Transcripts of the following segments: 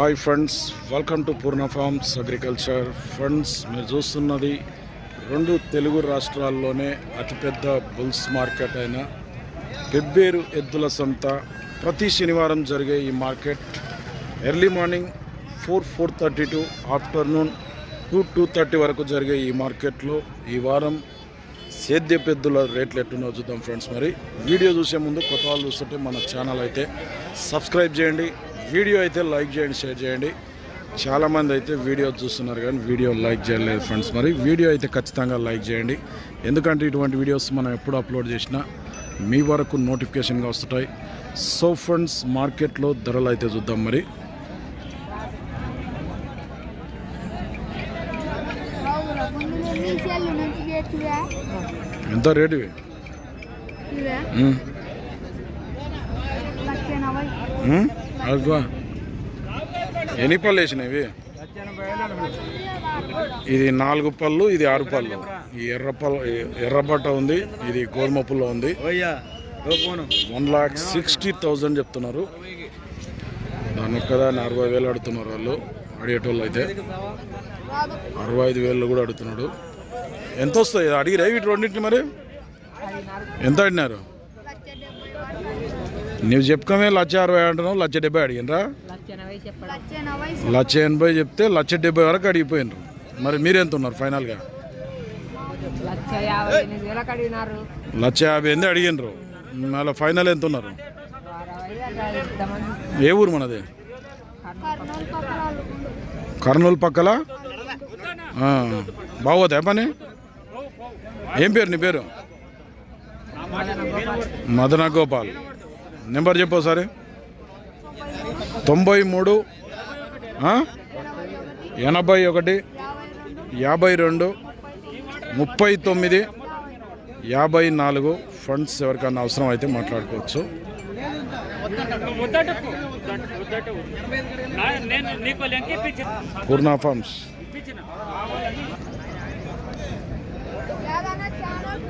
Hi friends welcome to Purna farms agriculture friends మీరు చూస్తున్నది రెండు తెలుగు రాష్ట్రాల్లోనే అతిపెద్ద బుల్స్ మార్కెట్ అయిన పెబ్బేరు ఎద్దుల సంత. ప్రతి శనివారం జరిగే ఈ market early morning four four thirty to afternoon two two thirty వరకు జరిగే ఈ మార్కెట్లో ఈ వారం సేద్య పెద్దుల రేట్లు ఎట్టున్నాయో చూద్దాం ఫ్రెండ్స్. మరి వీడియో చూసే ముందు కొత్త వాళ్ళు చూస్తుంటే మన ఛానల్ అయితే సబ్స్క్రైబ్ చేయండి. వీడియో అయితే లైక్ చేయండి షేర్ చేయండి. చాలామంది అయితే వీడియో చూస్తున్నారు కానీ వీడియో లైక్ చేయలేదు ఫ్రెండ్స్. మరి వీడియో అయితే ఖచ్చితంగా లైక్ చేయండి. ఎందుకంటే ఇటువంటి వీడియోస్ మనం ఎప్పుడు అప్లోడ్ చేసినా మీ వరకు నోటిఫికేషన్గా వస్తుంటాయి. సో ఫ్రెండ్స్ మార్కెట్లో ధరలు అయితే చూద్దాం మరి. ఎంత రేటు ఇవి? ఎన్ని పళ్ళు వేసినాయి ఇవి? ఇది నాలుగు పళ్ళు ఇది ఆరు పళ్ళు. ఈ ఎర్ర పళ్ళు ఎర్రబట్ట ఉంది ఇది గోధుమ పుల్ల ఉంది. వన్ లాక్ సిక్స్టీ థౌజండ్ చెప్తున్నారు. దాని ఒక్కదాన్ని అరవై వేలు అడుగుతున్నారు వాళ్ళు అడిగేటోళ్ళు అయితే. అరవై ఐదు వేలు కూడా అడుగుతున్నాడు. ఎంత వస్తాయి? అడిగిరా వీటి రెండింటిని మరి? ఎంత అడిగినారు? నువ్వు చెప్పుకోమే లక్ష అరవై అంటున్నావు లక్ష డెబ్బై అడిగినరా లక్ష ఎనభై చెప్తే లక్ష డెబ్బై వరకు అడిగిపోయినరు. మరి మీరు ఎంత ఉన్నారు ఫైనల్గా? లక్ష యాభై ఎనిమిది అడిగినరు మళ్ళీ ఫైనల్ ఎంత ఉన్నారు ఏ ఊరు మనది? కర్నూలు పక్కల? ఆ, బాగోదా పని? ఏం పేరు నీ పేరు? మదన గోపాల్. నెంబర్ చెప్పు ఒకసారి. తొంభై మూడు ఎనభై ఒకటి యాభై రెండు ముప్పై తొమ్మిది యాభై నాలుగు. ఫండ్స్ ఎవరికైనా అవసరం అయితే మాట్లాడుకోవచ్చు. పూర్ణా పూర్ణ ఫార్మ్స్ ఏదైనా ఛానల్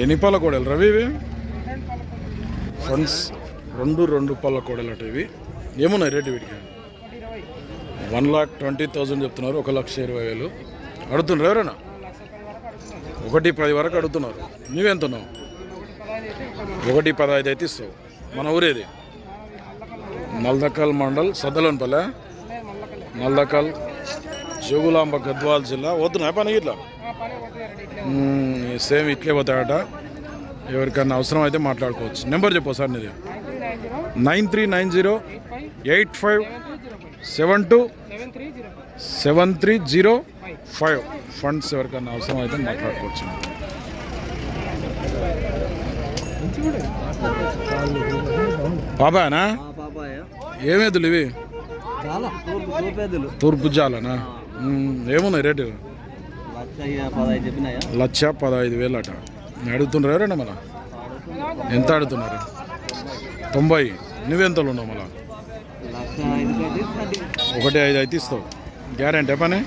ఎన్ని పళ్ళ కోడలు రవి ఇవి ఫండ్స్ రెండు రెండు పళ్ళ కోడలు అట ఇవి ఏమున్నాయి రేటు వీటికి వన్ లాక్ ట్వంటీ థౌజండ్ చెప్తున్నారు ఒక లక్ష ఇరవై వేలు అడుగుతున్నారు ఎవరైనా? ఒకటి పది వరకు అడుగుతున్నారు. నువ్వెంత ఉన్నావు ఒకటి పదహైదు అయితే ఇస్తావు. మన ఊరేది? నల్దకల్ మండల్ సద్దలోనిపల్లె నల్దకల్ జోగులాంబ గద్వాల్ జిల్లా. పోతున్నాయి పని ఇట్లా సేమ్ ఇట్లే పోతాయట. ఎవరికన్నా అవసరం అయితే మాట్లాడుకోవచ్చు. నెంబర్ చెప్పు సార్ నీది. Nine three nine zero eight five seven two seven three zero. Five funds ఎవరికన్నా అవసరం అయితే మాట్లాడుకోవచ్చు బాబానా పాపాయ ఏమేదులు ఇవి? తూర్పు జాలనా? ఏమున్నాయి రేటు? లక్ష పదహైదు వేలు అట అడుగుతున్నారు ఎవరైనా మన ఎంత అడుగుతున్నారు? తొంభై. నువ్వెంతలు ఉన్నావు మళ్ళా? ఒకటి ఐదు అయితే ఇస్తావు. గ్యారంటీ పని?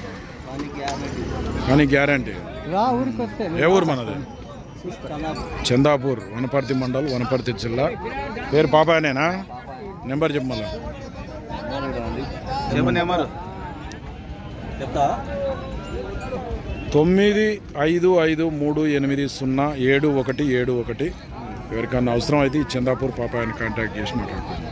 కానీ గ్యారంటీ. ఏ ఊరు మనది? చందాపూర్ వనపర్తి మండల్ వనపర్తి జిల్లా. పేరు పాపాయనేనా? నెంబర్ చెప్పు మళ్ళా. చెప్పండి నెంబర్ చెప్తా. తొమ్మిది ఐదు ఐదు మూడు ఎనిమిది సున్నా ఏడు ఒకటి ఏడు ఒకటి. ఎవరికన్నా అవసరం అయితే ఈ చందాపూర్ పాపాయని కాంటాక్ట్ చేసి మాట్లాడుకోండి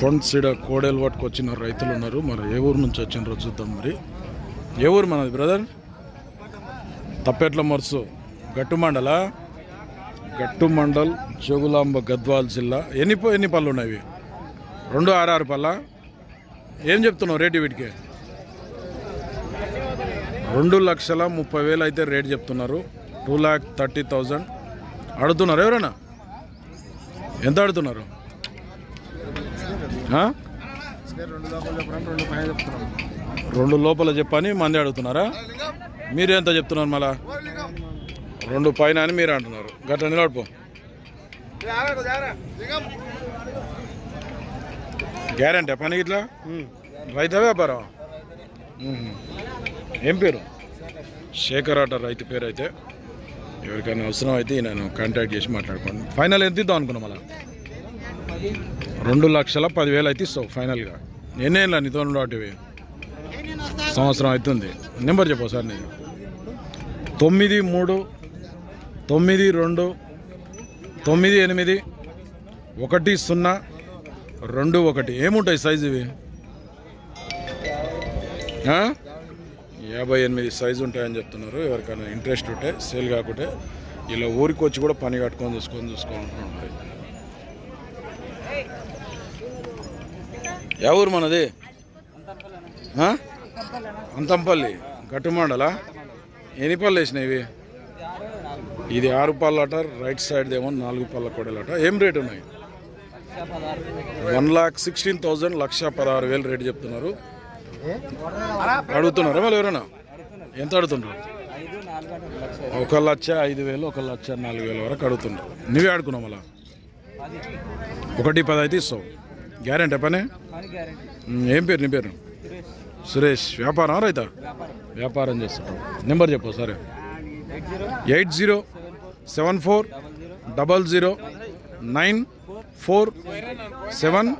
ఫ్రంట్ సైడ్ కోడేలు పట్టుకొచ్చిన రైతులు ఉన్నారు. మరి ఏ ఊరు నుంచి వచ్చినారో చూద్దాం మరి. ఏ ఊరు మనది బ్రదర్? తప్పెట్ల మరుసు గట్టు మండలా గట్టు మండల్ జోగులాంబ గద్వాల్ జిల్లా. ఎన్ని ఎన్ని పళ్ళు ఉన్నాయి రెండు ఆరు పళ్ళ? ఏం చెప్తున్నావు రేటు వీటికి? రెండు లక్షల ముప్పై వేలు అయితే రేట్ చెప్తున్నారు. Two lakh thirty thousand. అడుగుతున్నారు ఎవరైనా ఎంత అడుగుతున్నారు? రెండు లోపల చెప్పని మంది అడుగుతున్నారా? మీరు ఎంత చెప్తున్నారు మళ్ళా? రెండు పైన అని మీరు అంటున్నారు. గట్ల నిలబడిపో. గ్యారంటీ పని ఇట్లా రైతు వ్యాపారం? ఏం పేరు? శేఖర్ ఆట రైతు పేరు అయితే ఎవరికైనా అవసరం అయితే నేను కాంటాక్ట్ చేసి మాట్లాడుకోండి. ఫైనల్ ఎంత ఇద్దాం అనుకున్నాం మళ్ళీ? రెండు లక్షల పదివేలు అయితే ఇస్తావు ఫైనల్గా. ఎన్నేళ్ళ నీతో ఉండేవి సంవత్సరం అవుతుంది. నెంబర్ చెప్పు సార్ నేను తొమ్మిది మూడు తొమ్మిది రెండు తొమ్మిది ఎనిమిది ఒకటి సున్నా రెండు ఒకటి. ఏముంటాయి సైజు ఇవి? యాభై ఎనిమిది సైజు ఉంటాయని చెప్తున్నారు. ఎవరికైనా ఇంట్రెస్ట్ ఉంటే సేల్ కాకుంటే ఇలా ఊరికి వచ్చి కూడా పని కట్టుకొని చూసుకొని చూసుకోవాలనుకుంటున్నారు మరి యా ఊరు మనది? అంతంపల్లి. గట్టుమండలా ఎన్ని పళ్ళు వేసినాయి ఇవి? ఇది ఆరు పళ్ళట రైట్ సైడ్ ఏమో నాలుగు పళ్ళ కొడలట. ఏం రేట్ ఉన్నాయి? వన్ లాక్ సిక్స్టీన్ థౌజండ్ లక్ష పదహారు వేలు రేటు చెప్తున్నారు. అడుగుతున్నారా మళ్ళీ ఎవరైనా? ఎంత అడుగుతుండ్రు ఒక లక్ష ఐదు వేలు ఒక లక్ష నాలుగు వేల వరకు అడుగుతుండ్రు నువ్వే ఆడుకున్నావు మళ్ళా? ఒకటి పది అయితే ఇస్తావు. గ్యారెంటీ పనే? ఏం పేరు నీ పేరు? సురేష్. వ్యాపారం రైతా? వ్యాపారం. చేస్తుంటావు నెంబర్ చెప్పు సరే eight zero seven four double zero nine four seven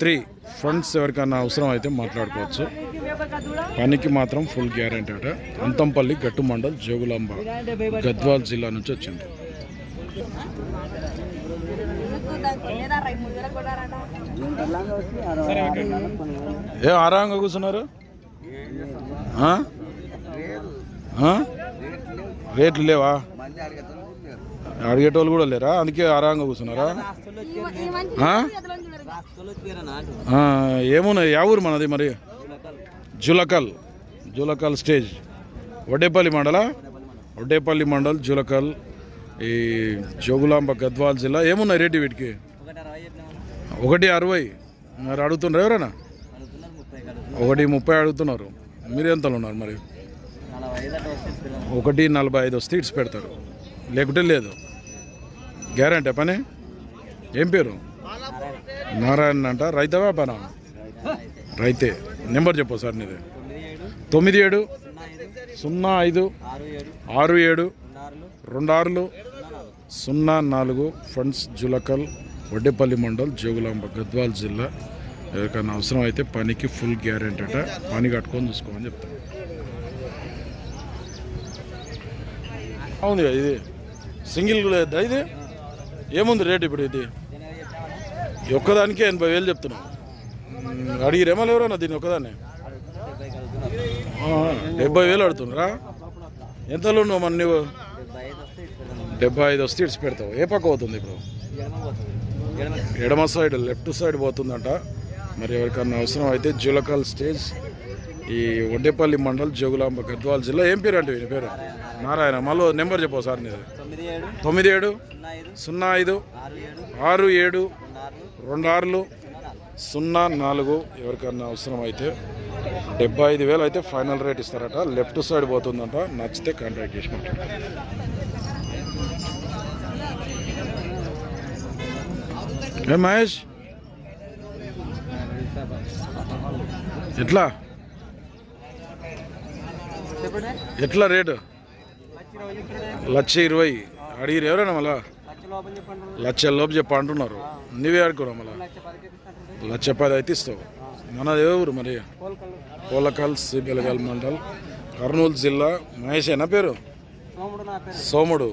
three. Funds ఎవరికైనా అవసరం అయితే మాట్లాడుకోవచ్చు. పనికి మాత్రం ఫుల్ గ్యారంటీ అట. అంతంపల్లి గట్టు మండల్ జోగులాంబ గద్వాల్ జిల్లా నుంచి వచ్చింది. ఏ ఆరాంగా కూర్చున్నారు? రేట్లు లేవా? అడిగేటోళ్ళు కూడా లేరా? అందుకే ఆరాంగా కూర్చున్నారా? ఆ? ఏమున్నాయి? యా ఊరు మనది మరి? జులకల్. జులకల్ స్టేజ్. వడ్డేపల్లి మండల? వడ్డేపల్లి మండల్ జులకల్. ఈ జోగులాంబ గద్వాల్ జిల్లా ఏమున్నాయి రేటు వీటికి? ఒకటి అరవై. మరి అడుగుతున్నారు ఎవరైనా? ఒకటి ముప్పై అడుగుతున్నారు. మీరు ఎంతలో ఉన్నారు మరి? ఒకటి నలభై ఐదు వస్తే పెడతారు. లేకుంటే లేదు. గ్యారంటీ పని? ఏం పేరు? నారాయణ అంట. రైత వ్యాపారం రైతే. నెంబర్ చెప్పు సార్ నీది. తొమ్మిది ఏడు సున్నా ఐదు సున్నా ఐదు ఆరు ఏడు ఆరు ఏడు రెండు ఆరులు సున్నా నాలుగు ఫండ్స్ జులకల్ వడ్డేపల్లి మండల్ జోగులాంబ గద్వాల్ జిల్లా. ఎవరికైనా అవసరం అయితే పనికి ఫుల్ గ్యారెంటీ అట. పని కట్టుకొని చూసుకోమని చెప్తాను అవును ఇది సింగిల్ లేదా ఇది? ఏముంది రేట్ ఇప్పుడు ఇది? ఒక్కదానికే ఎనభై వేలు చెప్తున్నాం. మ్, అడిగిరేమో ఎవరన్నా దీన్ని ఒక్కదాన్ని? డెబ్బై వేలు అడుగుతున్నారా? ఎంతలో ఉన్నావు మన నువ్వు డెబ్బై ఐదు వస్తే ఇస్తున్నాం డెబ్బై ఐదు వస్తే ఇడిచి పెడతావు. ఏ పక్క పోతుంది ఇప్పుడు? ఎడమ సైడ్ లెఫ్ట్ సైడ్ పోతుందంట. మరి ఎవరికన్నా అవసరం అయితే జులకల్ స్టేజ్ ఈ ఒడ్డేపల్లి మండల్ జోగులాంబ గద్వాల్ జిల్లా. ఏం పేరు అంటే పేరు? నారాయణ. మళ్ళీ నెంబర్ చెప్పు సార్ నీది. తొమ్మిది ఏడు సున్నా ఐదు ఆరు ఏడు రెండు ఆరులు సున్నా నాలుగు. ఎవరికన్నా అవసరం అయితే డెబ్బై ఐదు వేలు అయితే ఫైనల్ రేట్ ఇస్తారట. లెఫ్ట్ సైడ్ పోతుందంట. నచ్చితే కాంటాక్ట్ చేసి ఏ మహేష్? ఎట్లా? ఎట్లా రేటు? లక్ష ఇరవై. అడిగిరు ఎవరైనా మళ్ళా? లక్ష లోపు చెప్ప అంటున్నారు. నువ్వే ఆడుకోరా మళ్ళా? లక్ష పది అయితే ఇస్తావు. మనది ఎవరు ఊరు మరి. పోలకల్ సిబిలగల్ మండల్ కర్నూలు జిల్లా. మహేష్ అయినా పేరు? సోముడు.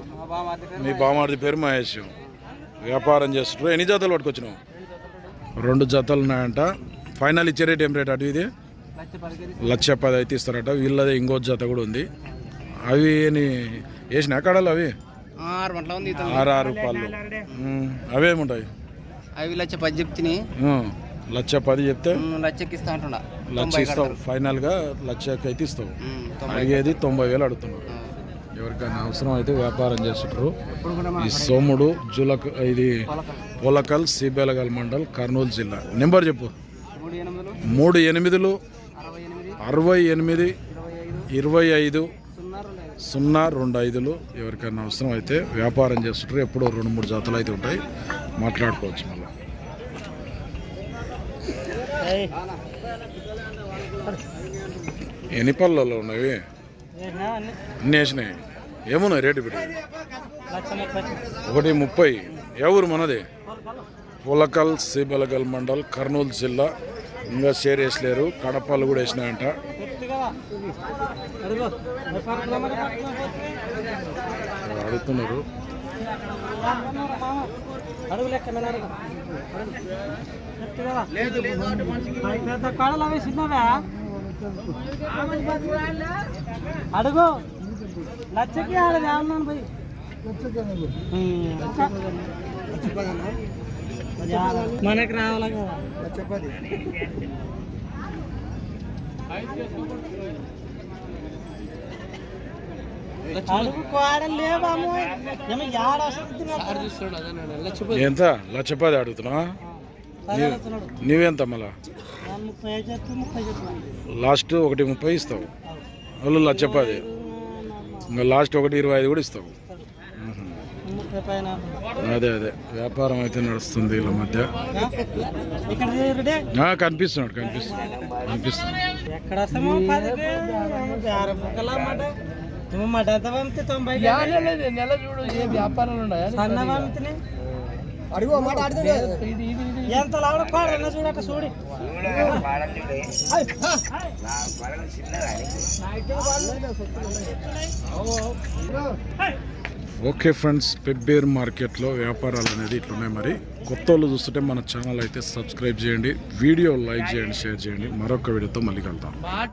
మీ బామార్ది పేరు మహేష్. వ్యాపారం చేస్తుంటారు ఎన్ని జతలు పట్టుకొచ్చినావు? రెండు జతలు ఉన్నాయంట. ఫైనల్ ఇచ్చే రేట్ ఏం రేట్ అటు ఇది? లక్ష పది అయితే ఇస్తారట. వీళ్ళది ఇంకో జత కూడా ఉంది. అవి వేసిన కడలు అవి? ఆరు ఆరు రూపాయలు. అవేముంటాయి? అవి లక్ష పది చెప్తిని. ఉమ్, లక్ష పది చెప్తే? లక్షకి ఇస్తా అంటున్నా లక్ష ఇస్తావు. ఫైనల్గా లక్షకి అయితే ఇస్తావు. అడిగేది తొంభై వేలు అడుగుతున్నావు. ఎవరికైనా అవసరం అయితే వ్యాపారం చేస్తుంటారు. ఈ సోముడు జులక్ ఇది పోలకల్ సిబేలగల్ మండల్ కర్నూలు జిల్లా. నెంబర్ చెప్పు. మూడు ఎనిమిదిలు అరవై ఎనిమిది ఇరవై ఐదు సున్నా రెండు ఐదులు ఎవరికైనా అవసరం అయితే వ్యాపారం చేస్తుంటారు. ఎప్పుడో రెండు మూడు జాతలు అయితే ఉంటాయి. మాట్లాడుకోవచ్చు మళ్ళీ. ఎన్ని పళ్ళలో ఉన్నవి? అన్నీ? వేసినాయి ఏమున్నాయి రేటు పెట్టి ఒకటి ముప్పై. ఎవరు మనది? పులకల్ సిబలగల్ మండల్ కర్నూలు జిల్లా. ఇంకా షేర్ వేసలేరు. కడపలు కూడా వేసినాయంట. అడుగుతున్నారు. అడుగు లెక్క అడుగు. లచ్చకి ఆడది ఏమన్నాను పోయి. మనకి రావాలా కదా. ఎంత లచ్చపది అడుగుతున్నా నీవెంత మళ్ళా? లాస్ట్ ఒకటి ముప్పై ఇస్తావు. వాళ్ళు లచ్చపది ఇంకా లాస్ట్ ఒకటి ఇరవై ఐదు కూడా ఇస్తావు. అదే అదే. వ్యాపారం అయితే నడుస్తుంది వీళ్ళ మధ్య. ఇక్కడ చూడుడే. ఆ, కనిపిస్తున్నాడు కనిపిస్తున్నాడు కనిపిస్తున్నాడు. నెల చూడు ఏ వ్యాపారాలు ఉన్నాయా? అడుగు మాట ఎంత లావడ చూడట చూడి ఓకే ఫ్రెండ్స్ పెబ్బేర్ మార్కెట్లో వ్యాపారాలు అనేది ఇట్లున్నాయి మరి. కొత్త వాళ్ళు చూస్తుంటే మన ఛానల్ అయితే సబ్స్క్రైబ్ చేయండి వీడియో లైక్ చేయండి షేర్ చేయండి. మరొక వీడియోతో మళ్ళీ కలుద్దాం.